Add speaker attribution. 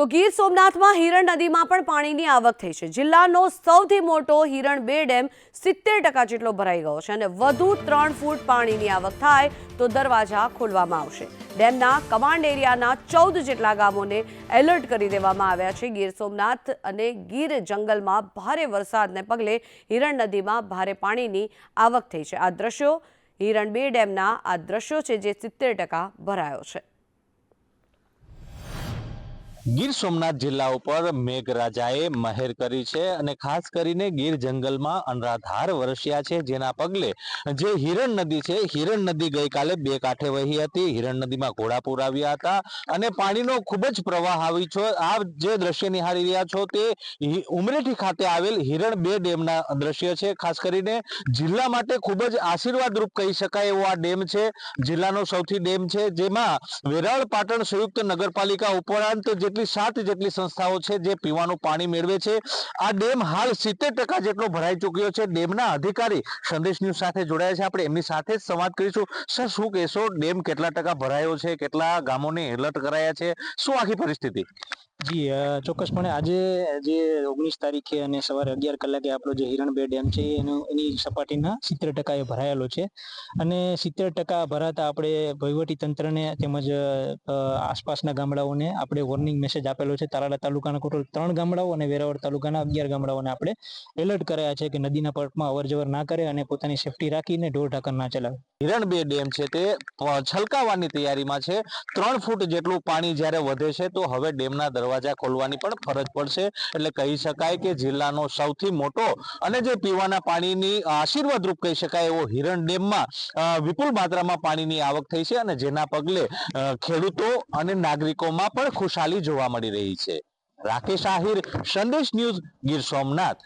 Speaker 1: તો ગીર સોમનાથમાં હિરણ નદીમાં પણ પાણીની આવક થઈ છે. જિલ્લાનો સૌથી મોટો હિરણ બે ડેમ સિત્તેર ટકા જેટલો ભરાઈ ગયો છે અને વધુ ત્રણ ફૂટ પાણીની આવક થાય તો દરવાજા ખોલવામાં આવશે. ડેમના કમાન્ડ એરિયાના ચૌદ જેટલા ગામોને એલર્ટ કરી દેવામાં આવ્યા છે. ગીર સોમનાથ અને ગીર જંગલમાં ભારે વરસાદને પગલે હિરણ નદીમાં ભારે પાણીની આવક થઈ છે. આ દ્રશ્યો હિરણ બે ડેમના આ દ્રશ્યો છે જે સિત્તેર ટકા ભરાયો છે.
Speaker 2: ગીર સોમનાથ જિલ્લા ઉપર મેઘરાજાએ મહેર કરી છે અને ખાસ કરીને ગીર જંગલમાં અનરાધાર વરસ્યા છે. જેના પગલે જે હિરણ નદી છે, હિરણ નદી ગઈકાલે બે કાંઠે વહી હતી. હિરણ નદીમાં ઘોડાપુર આવ્યા હતા અને પાણીનો ખૂબ જ પ્રવાહ આવી છે. આ જે દ્રશ્ય નિહાળી રહ્યા છો તે ઉમરેઠી ખાતે આવેલ હિરણ બે ડેમના દ્રશ્ય છે. ખાસ કરીને જિલ્લા માટે ખૂબ જ આશીર્વાદરૂપ કહી શકાય એવો આ ડેમ છે. જિલ્લાનો સૌથી ડેમ છે. જેમાં વેરાવળ પાટણ સંયુક્ત નગરપાલિકા ઉપરાંત જેટલી સાત જેટલી સંસ્થાઓ છે જે પીવાનું પાણી મેળવે છે. આ ડેમ હાલ સિત્તેર ટકા જેટલો ભરાઈ ચૂક્યો છે. ડેમના અધિકારી સંદેશ ન્યૂઝ સાથે જોડાયા છે. આપણે એમની સાથે જ સંવાદ કરીશું. સર, શું કહેશો? ડેમ કેટલા ટકા ભરાયો છે? કેટલા ગામોને એલર્ટ કરાયા છે? શું આખી પરિસ્થિતિ?
Speaker 3: જી ચોક્કસપણે આજે જે ઓગણીસ તારીખે અને સવારે અગિયાર કલાકે આપણો જે હિરણ બે ડેમ છે, એનું, એની સપાટીના સિત્તેર ટકા એ ભરાયેલો છે. અને સિત્તેર ટકા ભરાતા આપણે વહીવટી તંત્રને તેમજ આસપાસના ગામડાઓને આપણે વોર્નિંગ મેસેજ આપેલો છે. તારાડા તાલુકાના ટોટલ ત્રણ ગામડાઓ અને વેરાવળ તાલુકાના અગિયાર ગામડાઓને આપણે એલર્ટ કરાયા છે કે નદીના પટમાં અવરજવર ના કરે અને પોતાની સેફટી રાખીને ઢોર ઢાકર ના ચલાવે.
Speaker 2: હિરણ બે ડેમ છે તે છલકાવાની તૈયારીમાં છે. ત્રણ ફૂટ જેટલું પાણી જ્યારે વધે છે તો હવે ડેમના દરવાજા ખોલવાની પણ ફરજ પડશે. એટલે કહી શકાય કે જિલ્લાનો સૌથી મોટો અને જે પીવાના પાણીની આશીર્વાદરૂપ કહી શકાય એવો હિરણ ડેમમાં વિપુલ માત્રામાં પાણીની આવક થઈ છે અને જેના પગલે ખેડૂતો અને નાગરિકોમાં પણ ખુશાલી જોવા મળી રહી છે. રાકેશ આહિર, સંદેશ ન્યૂઝ ગીર સોમનાથ.